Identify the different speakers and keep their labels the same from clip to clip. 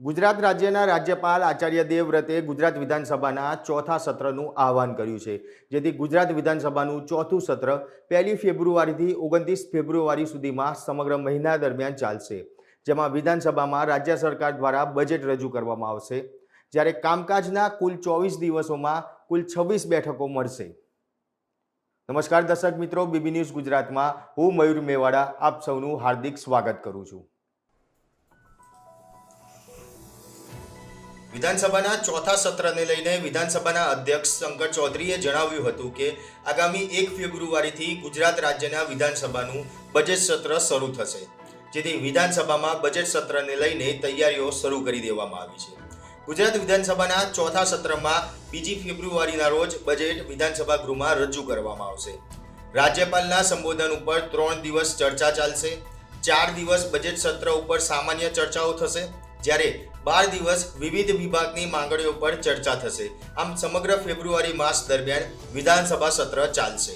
Speaker 1: ગુજરાત રાજ્યના રાજ્યપાલ આચાર્ય દેવવ્રતે ગુજરાત વિધાનસભાના ચોથા સત્રનું આહવાન કર્યું છે, જેથી ગુજરાત વિધાનસભાનું ચોથું સત્ર પહેલી ફેબ્રુઆરીથી ઓગણત્રીસ ફેબ્રુઆરી સુધીમાં સમગ્ર મહિના દરમિયાન ચાલશે, જેમાં વિધાનસભામાં રાજ્ય સરકાર દ્વારા બજેટ રજૂ કરવામાં આવશે. જ્યારે કામકાજના કુલ ચોવીસ દિવસોમાં કુલ છવ્વીસ બેઠકો મળશે. નમસ્કાર દર્શક મિત્રો, બીબી ન્યૂઝ ગુજરાતમાં હું મયુર મેવાડા, આપ સૌનું હાર્દિક સ્વાગત કરું છું. વિધાનસભાના ચોથા સત્રને લઈને વિધાનસભાના અધ્યક્ષ શંકર ચૌધરીએ જણાવ્યું હતું કે આગામી એક ફેબ્રુઆરીથી ગુજરાત રાજ્યના વિધાનસભાનું બજેટ સત્ર શરૂ થશે, જેથી વિધાનસભામાં બજેટ સત્રને લઈને તૈયારીઓ શરૂ કરી દેવામાં આવી છે. ગુજરાત વિધાનસભાના ચોથા સત્રમાં બીજી ફેબ્રુઆરીના રોજ બજેટ વિધાનસભા ગૃહમાં રજૂ કરવામાં આવશે. રાજ્યપાલના સંબોધન ઉપર ત્રણ દિવસ ચર્ચા ચાલશે, ચાર દિવસ બજેટ સત્ર ઉપર સામાન્ય ચર્ચાઓ થશે જ્યારે બાર દિવસ વિવિધ વિભાગની માંગણીઓ પર ચર્ચા થશે. આમ સમગ્ર ફેબ્રુઆરી માસ દરમિયાન વિધાનસભા સત્ર ચાલશે.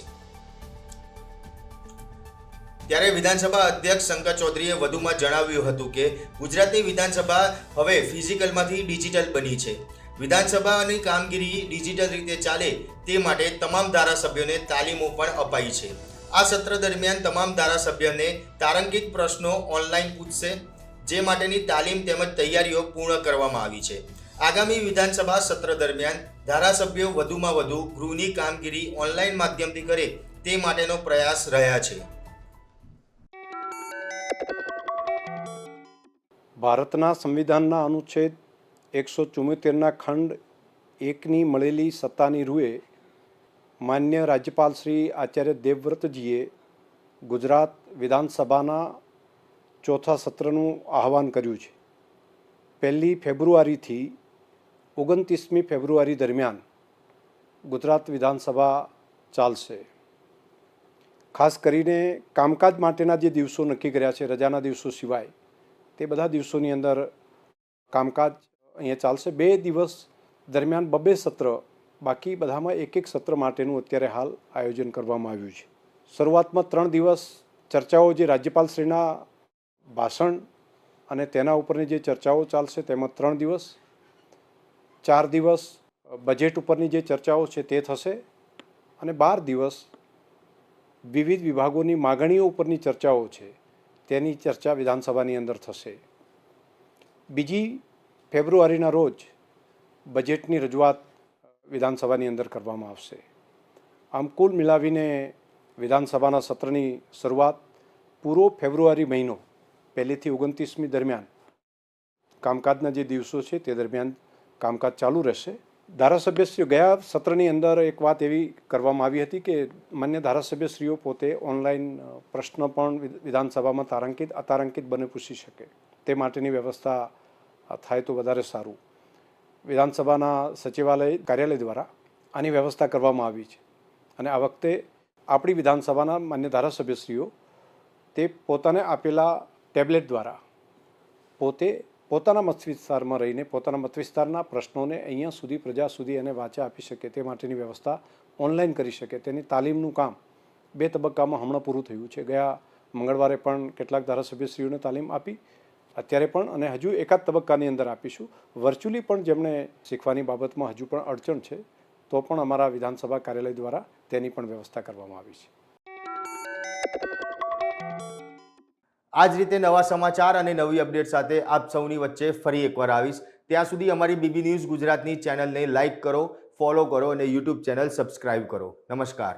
Speaker 1: ત્યારે વિધાનસભા અધ્યક્ષ શંકર ચૌધરીએ વધુમાં જણાવ્યું હતું કે, ગુજરાતની વિધાનસભા હવે ફિઝિકલમાંથી ડિજિટલ બની છે. વિધાનસભાની કામગીરી ડિજિટલ રીતે ચાલે તે માટે તમામ ધારાસભ્યોને તાલીમો પણ અપાઈ છે. આ સત્ર દરમિયાન તમામ ધારાસભ્યોને તારંગિક પ્રશ્નો ઓનલાઈન પૂછશે જે માટેની તાલીમ તેમજ તૈયારીઓ પૂર્ણ કરવામાં આવી છે. આગામી વિધાનસભા સત્ર દરમિયાન ધારાસભ્યો વધુમાં વધુ ગૃહની કામગીરી ઓનલાઈન માધ્યમથી કરે તે માટેનો પ્રયાસ રહ્યા છે.
Speaker 2: ભારતના સંવિધાનના અનુચ્છેદ એકસો ચુમ્મોતેરના ખંડ એકની મળેલી સત્તાની રૂએ માન્ય રાજ્યપાલ શ્રી આચાર્ય દેવવ્રતજીએ ગુજરાત વિધાનસભાના ચોથા સત્રનું આહવાન કર્યું છે. પહેલી ફેબ્રુઆરીથી ઓગણત્રીસમી ફેબ્રુઆરી દરમિયાન ગુજરાત વિધાનસભા ચાલશે. ખાસ કરીને કામકાજ માટેના જે દિવસો નક્કી કર્યા છે, રજાના દિવસો સિવાય, તે બધા દિવસોની અંદર કામકાજ અહીંયા ચાલશે. બે દિવસ દરમિયાન બબે સત્ર, બાકી બધામાં એક એક સત્ર માટેનું અત્યારે હાલ આયોજન કરવામાં આવ્યું છે. શરૂઆતમાં ત્રણ દિવસ ચર્ચાઓ જે રાજ્યપાલશ્રીના ભાષણ અને તેના ઉપરની જે ચર્ચાઓ ચાલશે તેમાં ત્રણ દિવસ, ચાર દિવસ બજેટ ઉપરની જે ચર્ચાઓ છે તે થશે અને બાર દિવસ વિવિધ વિભાગોની માગણીઓ ઉપરની ચર્ચાઓ છે તેની ચર્ચા વિધાનસભાની અંદર થશે. બીજી ફેબ્રુઆરીના રોજ બજેટની રજૂઆત વિધાનસભાની અંદર કરવામાં આવશે. આમ કુલ મિલાવીને વિધાનસભાના સત્રની શરૂઆત પૂરો ફેબ્રુઆરી મહિનો પહેલીથી ઓગણત્રીસમી દરમિયાન કામકાજના જે દિવસો છે તે દરમિયાન કામકાજ ચાલુ રહેશે. ધારાસભ્યશ્રીઓ ગયા સત્રની અંદર એક વાત એવી કરવામાં આવી હતી કે માન્ય ધારાસભ્યશ્રીઓ પોતે ઓનલાઈન પ્રશ્ન પણ વિધાનસભામાં તારાંકિત, અતારાંકિત બને પૂછી શકે. તે માટેની વ્યવસ્થા થાય તો વધારે સારું. વિધાનસભાના સચિવાલય કાર્યાલય દ્વારા આની વ્યવસ્થા કરવામાં આવી છે. અને આ વખતે આપણી વિધાનસભાના માન્ય ધારાસભ્યશ્રીઓ તે પોતાને આપેલા ટેબ્લેટ દ્વારા પોતે પોતાના મત વિસ્તારમાં રહીને પોતાના મત વિસ્તારના પ્રશ્નોને અહીંયા સુધી, પ્રજા સુધી એને વાંચા આપી શકે તે માટેની વ્યવસ્થા ઓનલાઈન કરી શકે. તેની તાલીમનું કામ બે તબક્કામાં હમણાં પૂરું થયું છે. ગયા મંગળવારે પણ કેટલાક ધારાસભ્યશ્રીઓને તાલીમ આપી, અત્યારે પણ અને હજુ એકાદ તબક્કાની અંદર આપીશું. વર્ચ્યુઅલી પણ જેમણે શીખવાની બાબતમાં હજુ પણ અડચણ છે, તો પણ અમારા વિધાનસભા કાર્યાલય દ્વારા તેની પણ વ્યવસ્થા કરવામાં આવી છે.
Speaker 1: આ જ રીતે નવા સમાચાર અને નવી અપડેટ સાથે આપ સૌની વચ્ચે ફરી એકવાર આવીશ. ત્યાં સુધી અમારી બીબી ન્યૂઝ ગુજરાતની ચેનલને લાઇક કરો ફોલો કરો અને યુટ્યુબ ચેનલ સબસ્ક્રાઇબ કરો. નમસ્કાર.